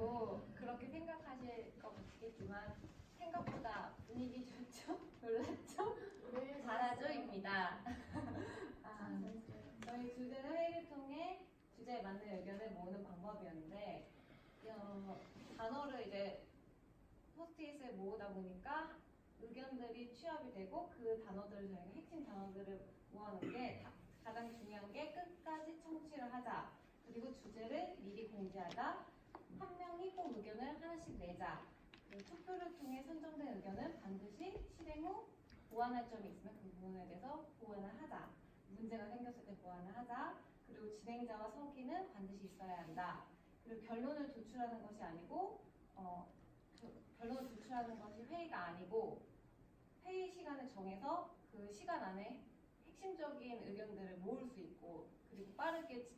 않고 그렇게 생각하실 것 같겠지만 생각보다 분위기 좋죠? 놀랐죠? 잘하죠입니다. 아, 저희 주제는 회의를 통해 주제에 맞는 의견을 모으는 방법이었는데 어, 단어를 이제 포스트잇을 모으다 보니까 의견들이 취합이 되고 그 단어들을 저희가 핵심 단어들을 모아놓은 게 다- 가장 중요한 게 끝까지 청취를 하자 그리고 주제를 미리 공지하자 한 명이 꼭 의견을 하나씩 내자. 그리고 투표를 통해 선정된 의견은 반드시 실행 후 보완할 점이 있으면 그 부분에 대해서 보완을 하자. 문제가 생겼을 때 보완을 하자. 그리고 진행자와 서기는 반드시 있어야 한다. 그리고 결론을 도출하는 것이 아니고 어, 그 결론을 도출하는 것이 회의가 아니고 회의 시간을 정해서 그 시간 안에 핵심적인 의견들을 모을 수 있고 그리고 빠르게 지-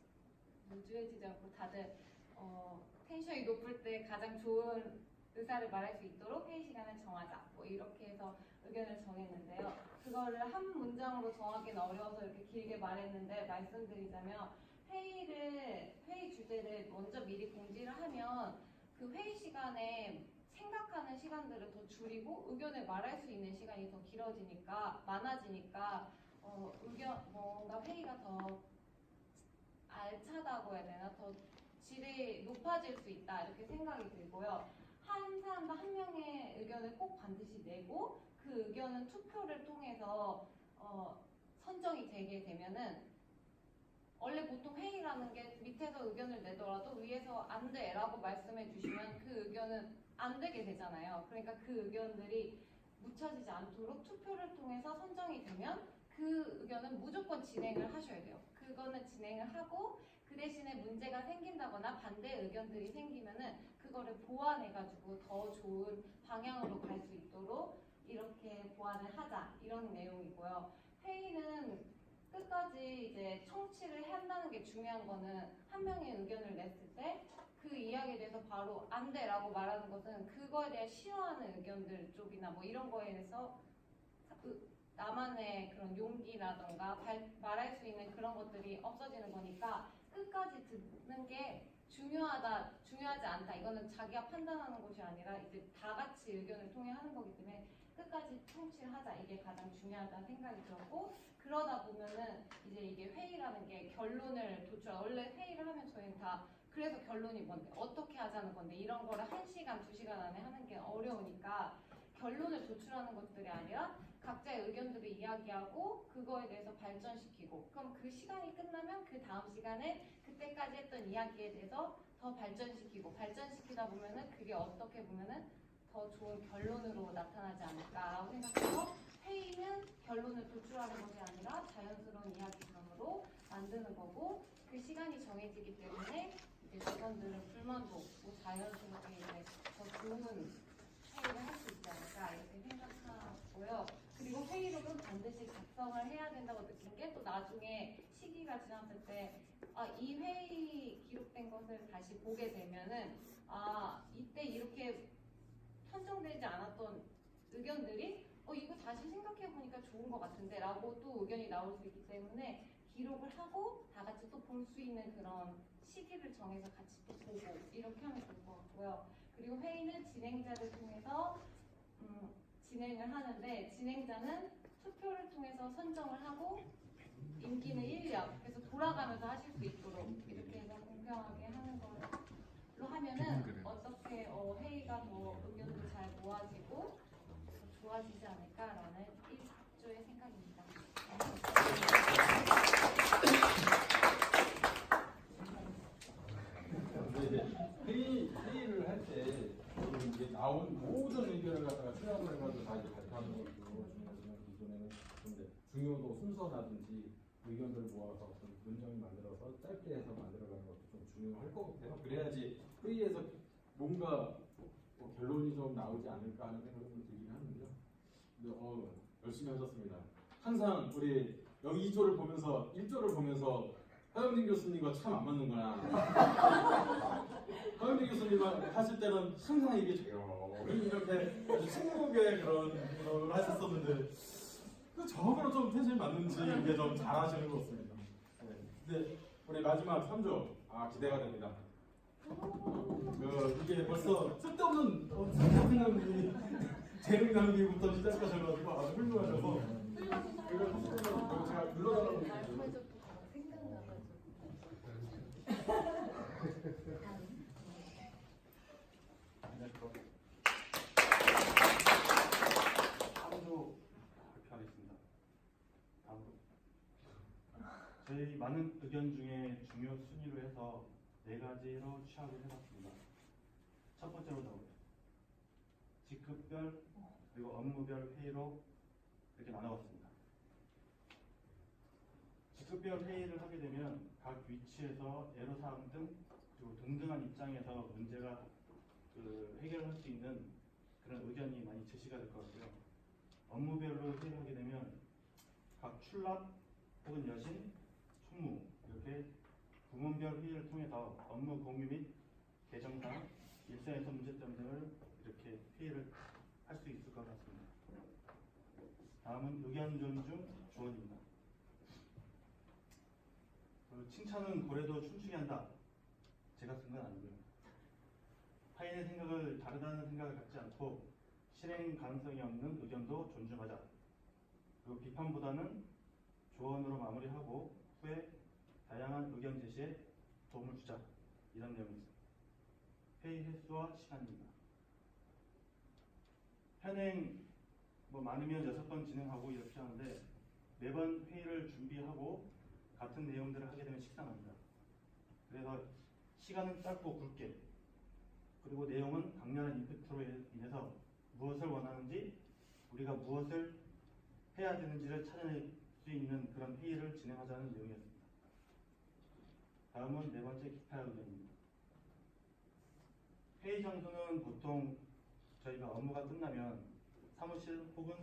루즈해지지 않고 다들 어, 텐션이 높을 때 가장 좋은 의사를 말할 수 있도록 회의 시간을 정하자. 뭐 이렇게 해서 의견을 정했는데요. 그거를 한 문장으로 정하기는 어려워서 이렇게 길게 말했는데 말씀드리자면 회의를 회의 주제를 먼저 미리 공지를 하면 그 회의 시간에 생각하는 시간들을 더 줄이고 의견을 말할 수 있는 시간이 더 길어지니까 많아지니까 어, 의견 뭔가 회의가 더 알차다고 해야 되나? 더 질이 높아질 수 있다 이렇게 생각이 들고요 한 사람당 한 명의 의견을 꼭 반드시 내고 그 의견은 투표를 통해서 어, 선정이 되게 되면은 원래 보통 회의라는 게 밑에서 의견을 내더라도 위에서 안 돼라고 말씀해 주시면 그 의견은 안 되게 되잖아요. 그러니까 그 의견들이 묻혀지지 않도록 투표를 통해서 선정이 되면 그 의견은 무조건 진행을 하셔야 돼요. 그거는 진행을 하고 그 대신에 문제가 생긴다거나 반대 의견들이 생기면은 그거를 보완해가지고 더 좋은 방향으로 갈 수 있도록 이렇게 보완을 하자 이런 내용이고요. 회의는 끝까지 이제 청취를 한다는 게 중요한 거는 한 명의 의견을 냈을 때 그 이야기에 대해서 바로 안 돼라고 말하는 것은 그거에 대해 싫어하는 의견들 쪽이나 뭐 이런 거에 대해서 그 나만의 그런 용기라던가 발- 말할 수 있는 그런 것들이 없어지는 거니까 끝까지 듣는 게 중요하다, 중요하지 않다. 이거는 자기가 판단하는 것이 아니라 이제 다 같이 의견을 통해 하는 거기 때문에 끝까지 청취를 하자. 이게 가장 중요하다는 생각이 들었고 그러다 보면은 이제 이게 회의라는 게 결론을 도출. 원래 회의를 하면 저희는 다 그래서 결론이 뭔데 어떻게 하자는 건데 이런 거를 한 시간 두 시간 안에 하는 게 어려우니까 결론을 도출하는 것들이 아니라 각자의 의견들을 이야기하고 그거에 대해서 발전시키고 그럼 그 시간이 끝나면 그 다음 시간에 그때까지 했던 이야기에 대해서 더 발전시키고 발전시키다 보면은 그게 어떻게 보면은 더 좋은 결론으로 나타나지 않을까라고 생각해서 회의는 결론을 도출하는 것이 아니라 자연스러운 이야기상으로 만드는 거고 그 시간이 정해지기 때문에 이제 직원들은 불만도 없고 자연스럽게 이제 더 좋은 회의를 할 수 있지 않을까 이렇게 생각하고요. 그리고 회의록은 반드시 작성을 해야 된다고 느낀 게 또 나중에 시기가 지났을 때 아, 이 회의 기록된 것을 다시 보게 되면은 아 이때 이렇게 선정되지 않았던 의견들이 어 이거 다시 생각해 보니까 좋은 것 같은데 라고 또 의견이 나올 수 있기 때문에 기록을 하고 다 같이 또 볼 수 있는 그런 시기를 정해서 같이 또 보고 이렇게 하면 좋을 것 같고요. 그리고 회의는 진행자를 통해서 음, 진행을 하는데 진행자는 투표를 통해서 선정을 하고 임기는 1년. 그래서 돌아가면서 하실 수 있도록 이렇게 해서 공평하게 하는 걸로 하면은 어떻게 어, 회의가 더 의견도 잘 모아지고 더 좋아지지 않을까라는 1조의 생각입니다. 회의, 회의를 할 때 나온 모든 의견을 갖다가 수렴을 해가지고 다 이제 발표하는 중요하지만 기존에는 좀 이제 중요도 순서라든지 의견들을 모아서 어떤 문장을 만들어서 짧게 해서 만들어가는 것도 좀 중요할 것 같아요. 그래야지 회의에서 뭔가 뭐 결론이 좀 나오지 않을까 하는 생각이 좀 들긴 하는데요. 근데 어, 열심히 하셨습니다. 항상 우리 여기 2조를 보면서 1조를 보면서 하영진 교수님과 참 안 맞는구나. 하영진 교수님과 하실 때는 항상 이게 조용히 이렇게 아주 침묵의 그런 그걸 하셨었는데 그 저하고는 좀 텐션이 맞는지 이게 좀 잘하시는 것 같습니다. 네. 근데 우리 마지막 3조 아 기대가 됩니다. 그 이게 벌써 쓸데없는 어, 쓸데없는 낭비, 재능 낭비부터 시작하셔가지고 아주 훌륭하셔서 하시면 제가 불러달라고 했거든요. 다음 으로 발표하겠습니다. 다음으로 저희 많은 의견 중에 중요 순위로 해서 네 가지로 취합을 해봤습니다. 첫 번째로 나오죠. 직급별 그리고 업무별 회의로 이렇게 나눠봤습니다. 직급별 회의를 하게 되면 각 위치에서 애로사항 등 그리고 동등한 입장에서 문제가 그 해결할 수 있는 그런 의견이 많이 제시가 될 것 같고요. 업무별로 회의하게 되면 각 출납 혹은 여신, 총무 이렇게 부문별 회의를 통해서 업무 공유 및 개정상, 일선에서 문제점 등을 이렇게 회의를 할 수 있을 것 같습니다. 다음은 의견 존중 조언입니다. 그 칭찬은 고래도 춤추게 한다. 제가 쓴 건 아니고요. 타인의 생각을 다르다는 생각을 갖지 않고 실행 가능성이 없는 의견도 존중하자. 그리고 비판보다는 조언으로 마무리하고 후에 다양한 의견 제시에 도움을 주자. 이런 내용입니다. 회의 횟수와 시간입니다. 현행 뭐 많으면 여섯 번 진행하고 이렇게 하는데 매번 회의를 준비하고 같은 내용들을 하게 되면 식상합니다. 그래서 시간은 짧고 굵게 그리고 내용은 강렬한 임팩트로 인해서 무엇을 원하는지 우리가 무엇을 해야 되는지를 찾아낼 수 있는 그런 회의를 진행하자는 내용이었습니다. 다음은 네 번째 기타 의견입니다. 회의 장소는 보통 저희가 업무가 끝나면 사무실 혹은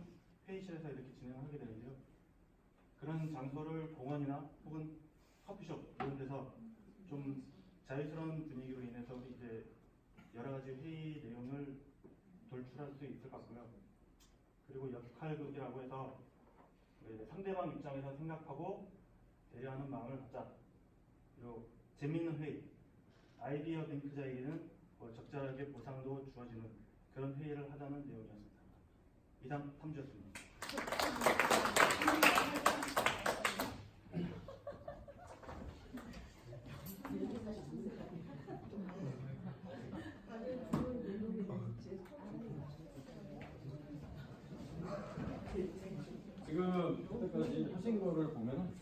회의실에서 이렇게 진행을 하게 되는데요. 그런 장소를 공원이나 혹은 커피숍 이런 데서 좀 자유스러운 분위기로 인해서 이제 여러 가지 회의 내용을 돌출할 수 있을 것 같고요. 그리고 역할극이라고 해서 상대방 입장에서 생각하고 배려하는 마음을 갖자. 그리고 재미있는 회의, 아이디어 뱅크자에게는 뭐 적절하게 보상도 주어지는 그런 회의를 하자는 내용이었습니다. 이상 3주였습니다. 지금 여태까지 하신 거를 보면은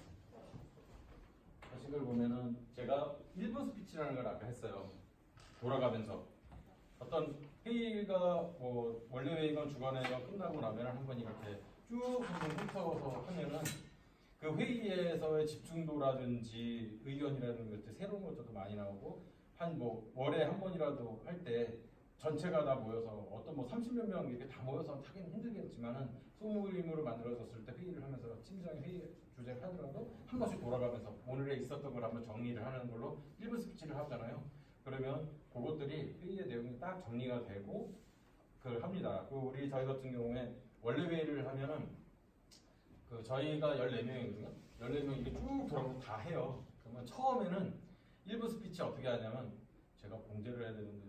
하신 걸 보면은 제가 1분 스피치라는 걸 아까 했어요. 돌아가면서 어떤 회의가 뭐 원래 회의건 주간 회의가 끝나고 나면 한번 이렇게 쭉 한번 훑어서 하면은 그 회의에서의 집중도라든지 의견이라는 것들 새로운 것들도 많이 나오고 한 뭐 월에 한 번이라도 할 때 전체가 다 모여서 어떤 뭐 30몇 명 이렇게 다 모여서 하기는 힘들겠지만은 소모임으로 만들어졌을 때 회의를 하면서 팀장이 회의 주제를 하더라도 한 번씩 돌아가면서 오늘에 있었던 걸 한번 정리를 하는 걸로 1분 스피치를 하잖아요. 그러면 그것들이 회의의 내용이 딱 정리가 되고 그걸 합니다. 그 우리 저희 같은 경우에 원래 회의를 하면은 그 저희가 14명이거든요. 14명 이게 쭉 돌아가면서 다 해요. 그러면 처음에는 1분 스피치 어떻게 하냐면 제가 공제를 해야 되는데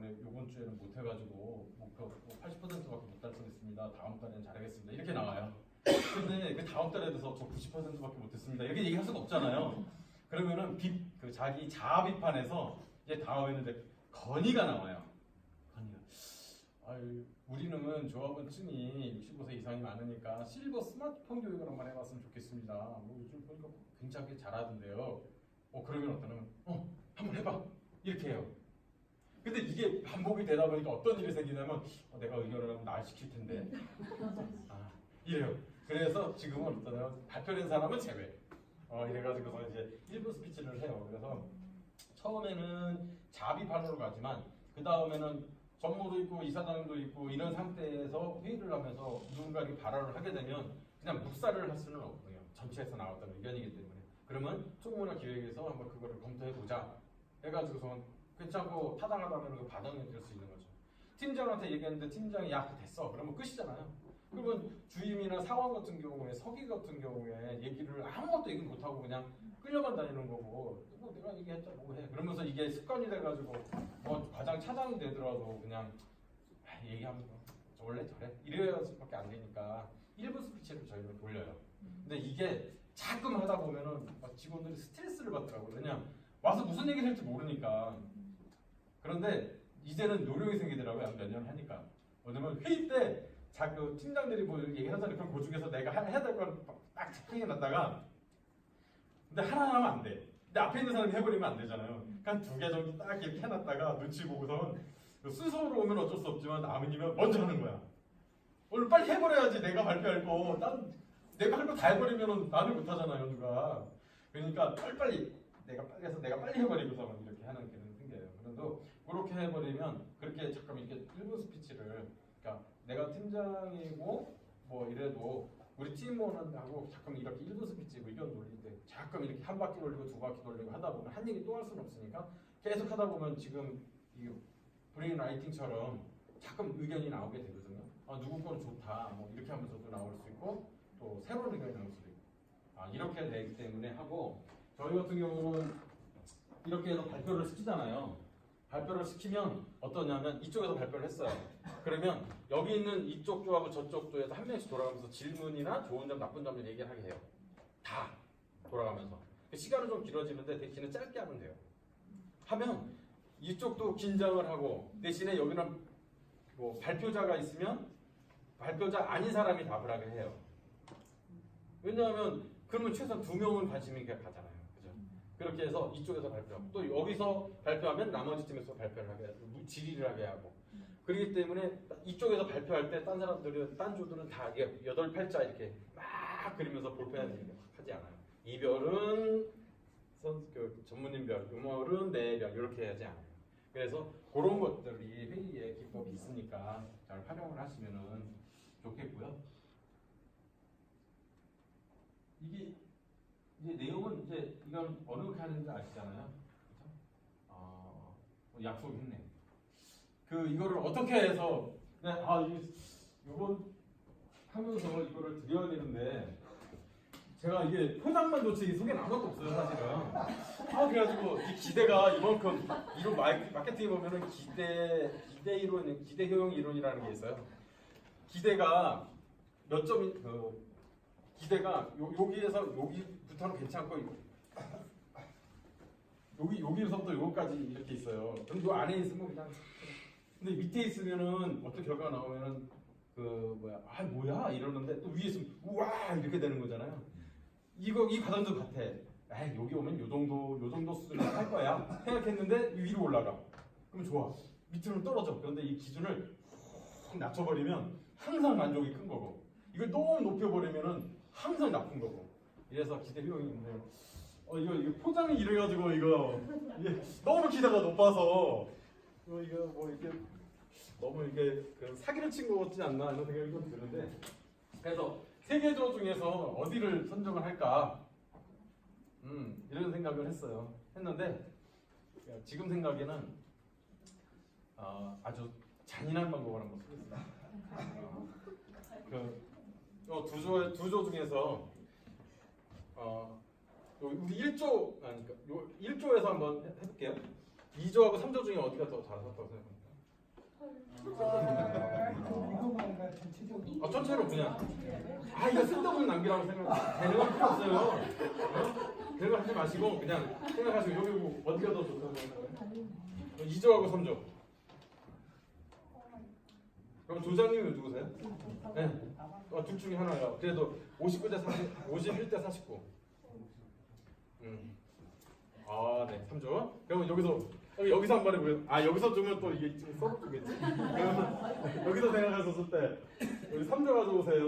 요번에 요번 주에는 못 해가지고 목표 80%밖에 못 달성했습니다. 다음 달에는 잘하겠습니다. 이렇게 나와요. 근데 그 다음 달에 돼서 저 90%밖에 못했습니다. 이렇게 얘기할 수가 없잖아요. 그러면은 비, 그 자기 자아 비판에서 이제 다음에는 이제 건의가 나와요. 건의가. 아유, 우리는 조합원 층이 65세 이상이 많으니까 실버 스마트폰 교육을 한번 해봤으면 좋겠습니다. 뭐 요즘 보니까 굉장히 잘하던데요. 어 그러면 어떠냐면 어 한번 해봐 이렇게 해요. 근데 이게 반복이 되다 보니까 어떤 일이 생기냐면 어, 내가 의견을 하면 날 시킬 텐데 아 이래요. 그래서 지금은 어떠냐면 발표된 사람은 제외. 어 이래가지고서 이제 1분 스피치를 해요. 그래서 처음에는 자비판으로 가지만 그 다음에는 전무도 있고 이사장도 있고 이런 상태에서 회의를 하면서 누군가 이렇게 발언을 하게 되면 그냥 묵살을 할 수는 없고요. 전체에서 나왔던 의견이기 때문에. 그러면 총무나 기획에서 한번 그거를 검토해 보자. 해가지고서 괜찮고 타당하다면 그 반영이 될 수 있는 거죠. 팀장한테 얘기했는데 팀장이 야 됐어. 그러면 끝이잖아요. 그러면 주임이나 사원 같은 경우에 서기 같은 경우에 얘기를 아무것도 얘기 못하고 그냥 끌려만 다니는 거고 뭐 내가 얘기했자 뭐 해. 그러면서 이게 습관이 돼가지고 뭐 과장 차장이 되더라도 그냥 아, 얘기하면서 저 원래 저래 이래야 수밖에 안 되니까 1분 스피치를 저희는 돌려요. 근데 이게 자끔 하다 보면은 막 직원들이 스트레스를 받더라고요. 왜냐 와서 무슨 얘기를 할지 모르니까. 그런데 이제는 요령이 생기더라고요. 몇 년 하니까. 왜냐면 회의 때 자그 팀장들이 뭐 얘기하잖아요. 그럼 그 중에서 내가 하- 해야 될 걸 딱 체크해 놨다가 근데 하나 하면 안 돼. 근데 앞에 있는 사람이 해버리면 안 되잖아요. 그러니까 두 개 정도 딱 이렇게 해놨다가 눈치 보고선 순서로 오면 어쩔 수 없지만 남은이면 먼저 하는 거야. 오늘 빨리 해버려야지 내가 발표할 거. 난 내가 할 거 다 해버리면 나는 못하잖아요 누가. 그러니까 빨리빨리 내가 빨리 해서 내가 빨리 해버리고서 이렇게 하는 게 생겨요. 그래도 그렇게 해버리면 그렇게 잠깐 이렇게 1분 스피치를 그러니까 내가 팀장이고 뭐 이래도 우리 팀원하고 잠깐 이렇게 1분 스피치 의견 돌릴 때 잠깐 이렇게 한 바퀴 돌리고 두 바퀴 돌리고 하다 보면 한 얘기 또 할 수는 없으니까 계속 하다 보면 지금 이 브레인 라이팅처럼 자꾸 의견이 나오게 되거든요. 아 누구 건 좋다 뭐 이렇게 하면서도 나올 수 있고 또 새로운 의견이 나올 수도 있고 아 이렇게 되기 때문에 하고 저희 같은 경우는 이렇게 해서 발표를 시키잖아요. 발표를 시키면 어떠냐면 이쪽에서 발표를 했어요. 그러면 여기 있는 이쪽 조하고 저쪽 조에서 한 명씩 돌아가면서 질문이나 좋은 점, 나쁜 점을 얘기를 하게 해요. 다 돌아가면서 시간은 좀 길어지는데 대신에 짧게 하면 돼요. 하면 이쪽도 긴장을 하고 대신에 여기는 뭐 발표자가 있으면 발표자 아닌 사람이 답을 하게 해요. 왜냐하면 그러면 최소한 두 명은 관심 있게 가잖아요. 그렇게 해서 이쪽에서 발표하고 또 여기서 발표하면 나머지 팀에서 발표를 하게 하고 무- 질의를 하게 하고 그렇기 때문에 이쪽에서 발표할 때 딴 사람들은 딴 조들은 다 여덟 팔자 이렇게 막 그리면서 볼펜을 이렇게 막 하지 않아요. 이별은 선, 그 전문인별, 음월은 내별 이렇게 하지 않아요. 그래서 그런 것들이 회의에 기법이 있으니까 잘 활용을 하시면은 좋겠고요. 이게 이제 내용은 이제 이건 어느 게 하는지 아시잖아요. 그렇죠? 어, 약속했네. 그 이거를 어떻게 해서 네, 아 이게 요번 하면서 이거를 드려야 되는데 제가 이게 포장만 좋지 속엔 아무것도 없어요 사실은. 아 그래가지고 이 기대가 이만큼 마이- 마케팅에 보면은 기대 기대 이론 기대 효용 이론이라는 게 있어요. 기대가 몇 점이 그 기대가 요, 여기에서 여기 부터는 괜찮고 여기 여기서부터 여기까지 이렇게 있어요. 그럼 요 안에 있으면 그냥 근데 밑에 있으면은 어떤 결과가 나오면은 그 뭐야 아 뭐야 이러는데 또 위에 있으면 우와 이렇게 되는 거잖아요. 이거 이 과정도 같아. 아 여기 오면 요 정도 요 정도 수준을 할 거야 생각했는데 위로 올라가. 그럼 좋아. 밑으로 떨어져. 그런데 이 기준을 훅 낮춰버리면 항상 만족이 큰 거고 이걸 너무 높여버리면은 항상 나쁜 거고. 이래서 기대 효용이 있는데 어 이거 이거 포장이 이래가지고 이거. 너무 기대가 높아서. 이거 이거 뭐 이게 너무 이게 그 사기를 친거 같지 않나 이런 생각이 좀 드는데. 그래서 세개조 중에서 어디를 선정을 할까? 음 이런 생각을 했어요. 했는데 지금 생각에는 어, 아주 잔인한 방법을 한번 쓰겠습니다. 어, 그두조 두조 중에서 어 요- 우리 1조 아니까 요 1조에서 한번 해- 해볼게요 2조하고 3조 중에 어디가 더 잘하셨다고 생각합니까? 아 전체로 그냥 아 이거 쓸데없는 낭비라고 생각 되는 필요 없어요 어? 그런 거 하지 마시고 그냥 생각하시고 여기 뭐 어디가 더 좋다고 생각해요? 2조하고 3조 그럼 조장님은 누구세요? 네. 어, 둘 중에 하나요 그래도 59대 40, 51대 49 음. 아, 네, 3조. 그러면 여기서 여기, 여기서 한 번에 보여. 아, 여기서 주면 또 이게 써먹겠지? 그러면 여기서 생각하셨을 때 여기 3조 가져오세요.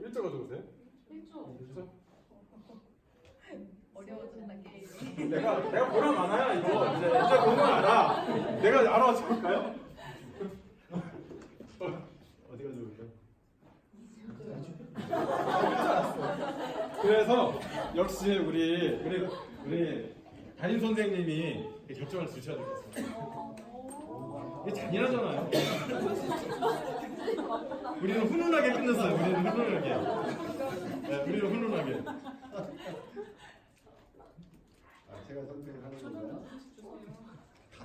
1조 가져오세요. 1조? 어려워진다 게임이. 내가 내가 보람 많아요 이거 이제 이제 보면 알아. 내가 알아서 볼까요? 어디 가져올까요? 그래서 역시 우리 우리 우리 담임 선생님이 결정을 주셔야 되겠어요. 이게 잔인하잖아요. 우리는 훈훈하게 끝냈어요. 우리는 훈훈하게. 네, 우리는 훈훈하게. 아, 제가 선택을 하는 건가요?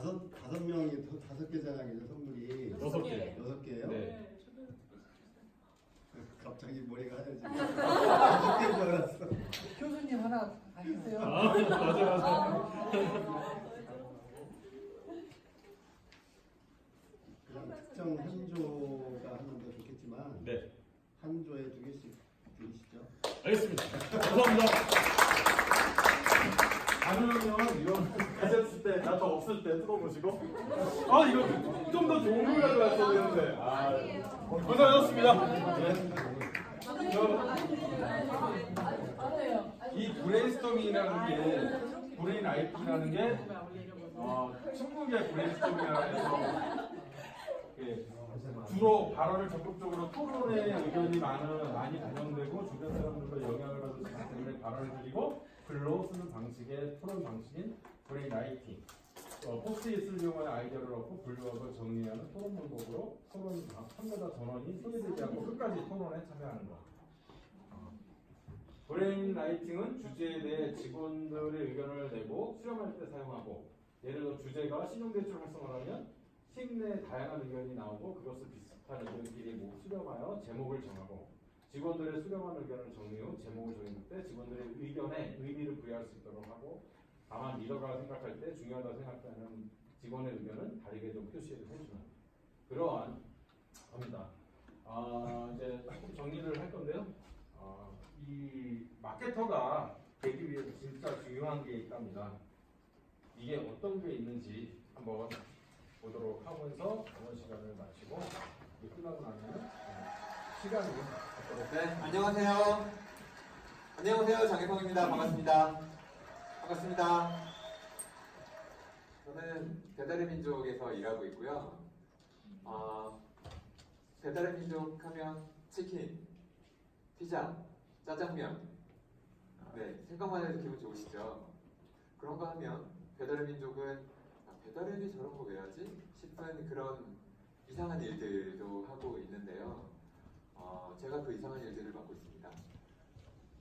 다섯 다섯 명이 더- 다섯 개잖아요 선물이 여섯 개. 여섯 개예요? 네. 갑자기 머리가 하얘지고 다섯 개인 줄 알았어. 교수님 하나 하세요. 아, 맞아, 맞아. 그냥 특정 한 조가 하면 더 좋겠지만 네, 한 조에 두 개씩 드리시죠. 알겠습니다. 감사합니다. 가능하면 이런 가졌을 때, 나 더 없을 때 뜯어보시고. 아, 이거 좀 더 좋은 걸 가져왔어야 되는데. 아. 고생하셨습니다. 네. 이 브레인스토밍이라는 게, 브레인 IT라는 게, 어, 중국의 브레인스토밍이라고 해서, 예, 주로 발언을 적극적으로 토론의 의견이 많은, 많이 반영되고, 주변 사람들과 영향을 있기 때문에 발언을 드리고, 글로 쓰는 방식의 토론 방식인 브레인 IT. 어, 포스트잇을 이용하여 아이디어를 얻고 분류하고 정리하는 토론 방법으로 토론 참가자 전원이 소개되지 않고 끝까지 토론에 참여하는 것. 어. 브레인 라이팅은 주제에 대해 직원들의 의견을 내고 수렴할 때 사용하고 예를 들어 주제가 신용대출 활성화를 하면 팀 내 다양한 의견이 나오고 그것을 비슷한 의견끼리 모두 수렴하여 제목을 정하고 직원들의 수렴한 의견을 정리 후 제목을 정할 때 직원들의 의견에 의미를 부여할 수 있도록 하고 다만 리더가 생각할 때 중요하다고 생각하는 직원의 의견은 다르게 좀 표시를 해주는 그러한 겁니다. 아, 이제 조금 정리를 할 건데요. 아, 이 마케터가 되기 위해서 진짜 중요한 게 있답니다. 이게 어떤 게 있는지 한번 보도록 하면서 이번 시간을 마치고 끝나고 나면 어, 시간이 네, 안녕하세요. 안녕하세요. 장혜성입니다. 반갑습니다. 반갑습니다. 저는 배달의 민족에서 일하고 있고요. 어, 배달의 민족 하면 치킨, 피자, 짜장면. 네, 생각만 해도 기분 좋으시죠? 그런 거 하면 배달의 민족은 아, 배달앱이 저런 거 왜 하지? 싶은 그런 이상한 일들도 하고 있는데요. 어, 제가 그 이상한 일들을 맡고 있습니다.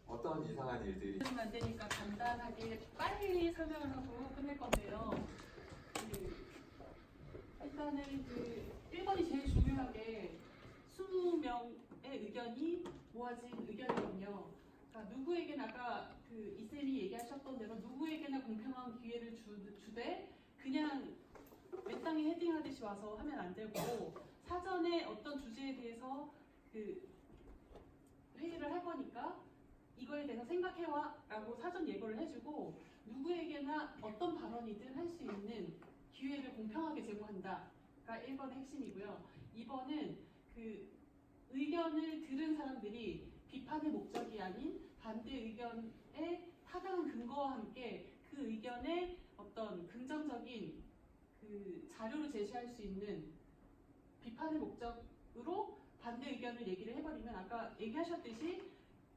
어떤 이상한 일들이? 안 되니까 간단하게 빨리 설명을 하고 끝낼 건데요. 그, 일단은 그 1번이 제일 중요한 게 20명의 의견이 모아진 의견이거든요. 그러니까 누구에게나 아까 그 이쌤이 얘기하셨던 대로 누구에게나 공평한 기회를 주, 주되 그냥 맨땅에 헤딩하듯이 와서 하면 안 되고 사전에 어떤 주제에 대해서 그 회의를 할 거니까 이거에 대해서 생각해와 라고 사전 예고를 해주고 누구에게나 어떤 발언이든 할 수 있는 기회를 공평하게 제공한다 가 1번의 핵심이고요. 2번은 그 의견을 들은 사람들이 비판의 목적이 아닌 반대 의견의 타당한 근거와 함께 그 의견의 어떤 긍정적인 그 자료를 제시할 수 있는 비판의 목적으로 반대 의견을 얘기를 해버리면 아까 얘기하셨듯이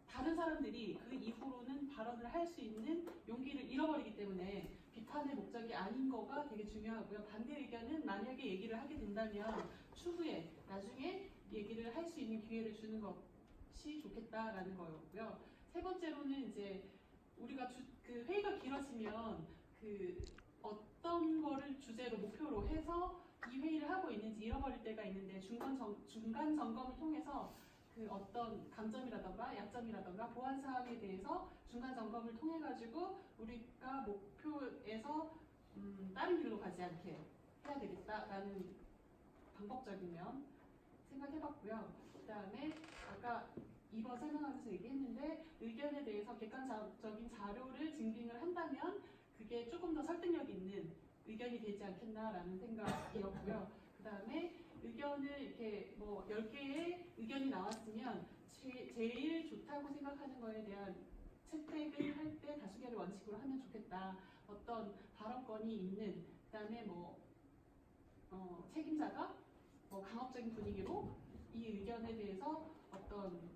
다른 사람들이 그 이후로는 발언을 할 수 있는 용기를 잃어버리기 때문에 비판의 목적이 아닌 거가 되게 중요하고요. 반대 의견은 만약에 얘기를 하게 된다면 추후에 나중에 얘기를 할 수 있는 기회를 주는 것이 좋겠다라는 거였고요. 세 번째로는 이제 우리가 주, 그 회의가 길어지면 그 어떤 거를 주제로 목표로 해서 이 회의를 하고 있는지 잃어버릴 때가 있는데 중간 점, 중간 점검을 통해서 그 어떤 강점이라던가 약점이라던가 보완 사항에 대해서 중간 점검을 통해 가지고 우리가 목표에서 음, 다른 길로 가지 않게 해야 되겠다라는 방법적인 면 생각해봤고요. 그 다음에 아까 2번 설명하면서 얘기했는데 의견에 대해서 객관적인 자료를 증빙을 한다면 그게 조금 더 설득력 있는 의견이 되지 않겠나라는 생각이었고요. 그 다음에 의견을 이렇게 뭐 10개의 의견이 나왔으면 제, 제일 좋다고 생각하는 거에 대한 채택을 할 때 다수결의 원칙으로 하면 좋겠다. 어떤 발언권이 있는 그 다음에 뭐 어, 책임자가 뭐 강압적인 분위기로 이 의견에 대해서 어떤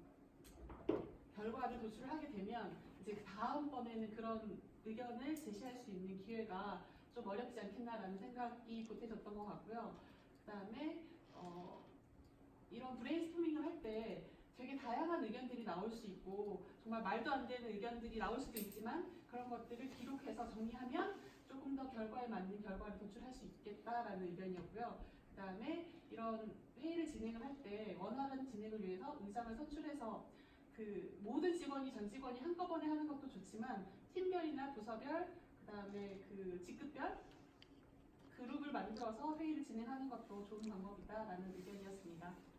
결과를 도출하게 되면 이제 그 다음번에는 그런 의견을 제시할 수 있는 기회가 좀 어렵지 않겠나라는 생각이 보태졌던 것 같고요. 그 다음에 어, 이런 브레인스토밍을 할 때 되게 다양한 의견들이 나올 수 있고 정말 말도 안 되는 의견들이 나올 수도 있지만 그런 것들을 기록해서 정리하면 조금 더 결과에 맞는 결과를 도출할 수 있겠다라는 의견이었고요. 그 다음에 이런 회의를 진행을 할 때 원활한 진행을 위해서 의장을 선출해서 그 모든 직원이 전 직원이 한꺼번에 하는 것도 좋지만 팀별이나 부서별 그 다음에 그 직급별 그룹을 만들어서 회의를 진행하는 것도 좋은 방법이다라는 의견이었습니다.